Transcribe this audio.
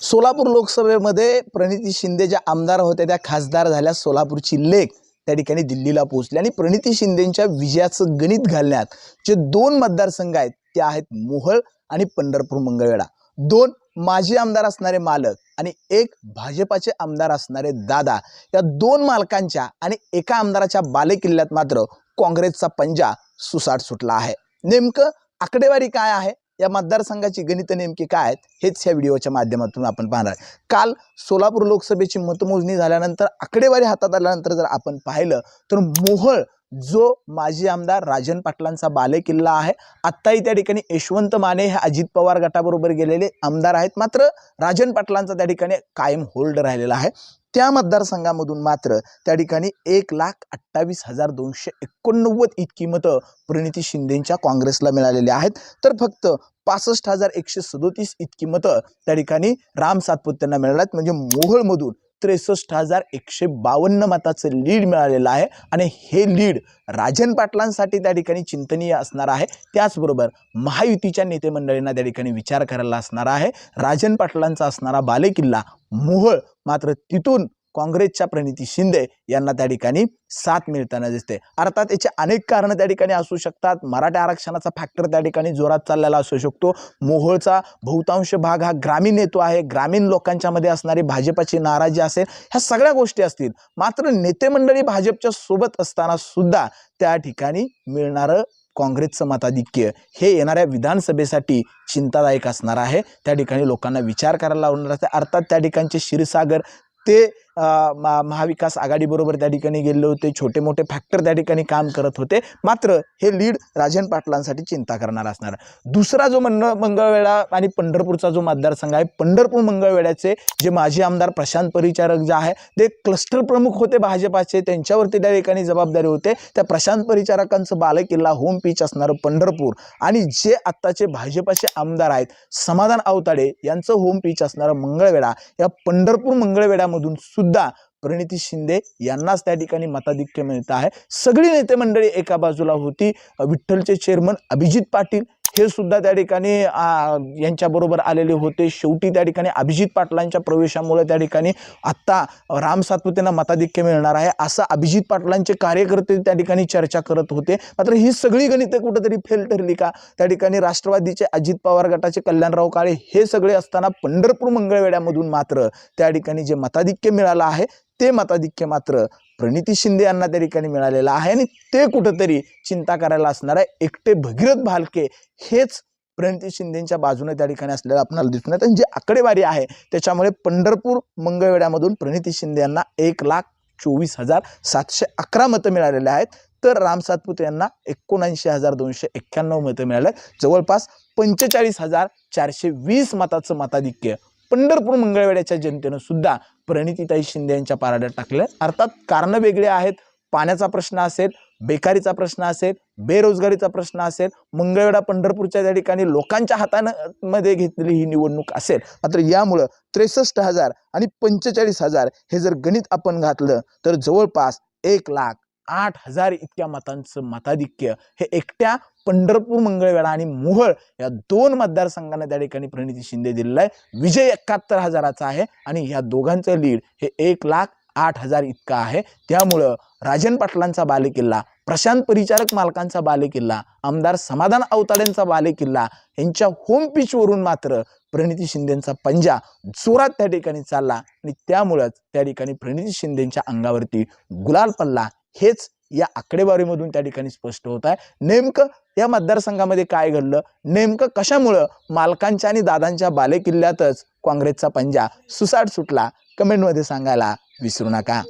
सोलापूर लोकसभेमध्ये प्रणिती शिंदे ज्या आमदार होत्या त्या खासदार झाल्या सोलापूरची लेख त्या ठिकाणी दिल्लीला पोहोचली. आणि प्रणिती शिंदेच्या विजयाचं गणित घालण्यात जे दोन मतदारसंघ आहेत ते आहेत मोहळ आणि पंढरपूर मंगळवेढा. दोन माजी आमदार असणारे मालक आणि एक भाजपाचे आमदार असणारे दादा. या दोन मालकांच्या आणि एका आमदाराच्या बालेकिल्ल्यात मात्र काँग्रेसचा पंजा सुसाट सुटला आहे. नेमकं आकडेवारी काय आहे? या मतदारसंघाची गणित नेमकी काय आहेत हेच या व्हिडिओच्या माध्यमातून आपण पाहणार आहे. काल सोलापूर लोकसभेची मतमोजणी झाल्यानंतर आकडेवारी हातात आल्यानंतर जर आपण पाहिलं तर मोहळ जो माजी आमदार राजन पाटलांचा बालेकिल्ला आहे आत्ताही त्या ठिकाणी यशवंत माने हे अजित पवार गटाबरोबर गेलेले आमदार आहेत. मात्र राजन पाटलांचा त्या ठिकाणी कायम होल्ड राहिलेला आहे. त्या मतदारसंघामधून मात्र त्या ठिकाणी एक लाख अठ्ठावीस हजार दोनशे एकोणनव्वद इतकी मतं प्रणिती शिंदेंच्या काँग्रेसला मिळालेली आहेत. तर फक्त पासष्ट हजार एकशे सदोतीस इतकी मतं त्या ठिकाणी राम सातपुत्यांना मिळाल्यात. म्हणजे मोहोळमधून त्रेसष्ट हजार एकशे बावन्न मताचं लीड मिळालेलं आहे. आणि हे लीड राजन पाटलांसाठी त्या ठिकाणी चिंतनीय असणार आहे. त्याचबरोबर महायुतीच्या नेते मंडळींना त्या ठिकाणी विचार करायला असणार आहे. राजन पाटलांचा असणारा बालेकिल्ला मोहळ मात्र तिथून काँग्रेसच्या प्रणिती शिंदे यांना त्या ठिकाणी साथ मिळताना दिसते. अर्थात याचे अनेक कारणं त्या ठिकाणी असू शकतात. मराठा आरक्षणाचा फॅक्टर त्या ठिकाणी जोरात चाललेला असू शकतो. मोहोळचा बहुतांश भाग हा ग्रामीण येतो आहे. ग्रामीण लोकांच्या मध्ये असणारी भाजपाची नाराजी असेल ह्या सगळ्या गोष्टी असतील. मात्र नेते मंडळी भाजपच्या सोबत असताना सुद्धा त्या ठिकाणी मिळणारं काँग्रेसचं मताधिक्य हे येणाऱ्या विधानसभेसाठी चिंतादायक असणार आहे. त्या ठिकाणी लोकांना विचार करायला लावणार असते. अर्थात त्या ठिकाणचे क्षीरसागर ते महाविकास आघाडीबरोबर त्या ठिकाणी गेले होते. छोटे मोठे फॅक्टर त्या ठिकाणी काम करत होते. मात्र हे लीड राजन पाटलांसाठी चिंता करणार असणार. दुसरा जो मंड मंगळवेढा आणि पंढरपूरचा जो मतदारसंघ आहे पंढरपूर मंगळवेढ्याचे जे माजी आमदार प्रशांत परिचारक जे आहे ते क्लस्टर प्रमुख होते भाजपाचे. त्यांच्यावरती त्या ठिकाणी जबाबदारी होते. त्या प्रशांत परिचारकांचं बालेकिल्ला होम पिच असणारं पंढरपूर आणि जे आत्ताचे भाजपाचे आमदार आहेत समाधान आवताडे यांचं होम पिच असणारं मंगळवेढा. या पंढरपूर मंगळवेढ्यामधून सुद्धा प्रणिती शिंदे यांनाच त्या ठिकाणी मताधिक्य मिळत आहे. सगळी नेते मंडळी एका बाजूला होती. विठ्ठलचे चेअरमन अभिजित पाटील हे सुद्धा त्या ठिकाणी यांच्याबरोबर आलेले होते. शेवटी त्या ठिकाणी अभिजित पाटलांच्या प्रवेशामुळे त्या ठिकाणी आत्ता राम सातपुतेंना मताधिक्य मिळणार आहे असं अभिजित पाटलांचे कार्यकर्ते त्या ठिकाणी चर्चा करत होते. मात्र ही सगळी गणितं कुठंतरी फेल ठरली का? त्या ठिकाणी राष्ट्रवादीचे अजित पवार गटाचे कल्याणराव काळे हे सगळे असताना पंढरपूर मंगळवेड्यामधून मात्र त्या ठिकाणी जे मताधिक्य मिळालं आहे ते मताधिक्य मात्र प्रणिती शिंदे यांना त्या ठिकाणी मिळालेलं आहे आणि ते कुठंतरी चिंता करायला असणार आहे. एकटे भगीरथ भालके हेच प्रणिती शिंदेच्या बाजूने त्या ठिकाणी असलेलं आपल्याला दिसून येतं. आणि जी आकडेवारी आहे त्याच्यामुळे पंढरपूर मंगळवेड्यामधून प्रणिती शिंदे यांना एक लाख चोवीस हजार सातशे अकरा मतं मिळालेले आहेत. तर राम सातपुते यांना एकोणऐंशी हजार दोनशे एक्क्याण्णव मतं मिळाले जवळपास पंचेचाळीस हजार चारशे वीस मताचं मताधिक्य पंढरपूर मंगळवेड्याच्या जनतेनं सुद्धा प्रणितीताई शिंदे यांच्या पाराड्यात टाकलं. अर्थात कारणं वेगळी आहेत. पाण्याचा प्रश्न असेल बेकारीचा प्रश्न असेल बेरोजगारीचा प्रश्न असेल मंगळवेढा पंढरपूरच्या त्या ठिकाणी लोकांच्या हातानं मध्ये घेतलेली ही निवडणूक असेल. मात्र यामुळं त्रेसष्ट हजार आणि पंचेचाळीस हजार हे जर गणित आपण घातलं तर जवळपास एक लाख आठ हजार इतक्या मतांचं मताधिक्य हे एकट्या पंढरपूर मंगळवेढा आणि मोहळ या दोन मतदारसंघांना त्या ठिकाणी प्रणिती शिंदे दिलेला आहे. विजय एकाहत्तर हजाराचा आहे आणि ह्या दोघांचं लीड हे एक लाख आठ हजार इतका आहे. त्यामुळं राजन पाटलांचा बालेकिल्ला प्रशांत परिचारक मालकांचा बालेकिल्ला आमदार समाधान अवताड्यांचा बालेकिल्ला यांच्या होम पिचवरून मात्र प्रणिती शिंदेचा पंजा जोरात त्या ठिकाणी चालला आणि त्यामुळंच त्या ठिकाणी प्रणिती शिंदेच्या अंगावरती गुलाल पल्ला हेच या आकडेवारीमधून त्या ठिकाणी स्पष्ट होत आहे. नेमकं या मतदारसंघामध्ये काय घडलं? नेमकं कशामुळं मालकांच्या आणि दादांच्या बालेकिल्ल्यातच काँग्रेसचा पंजा सुसाट सुटला? कमेंटमध्ये सांगायला विसरू नका.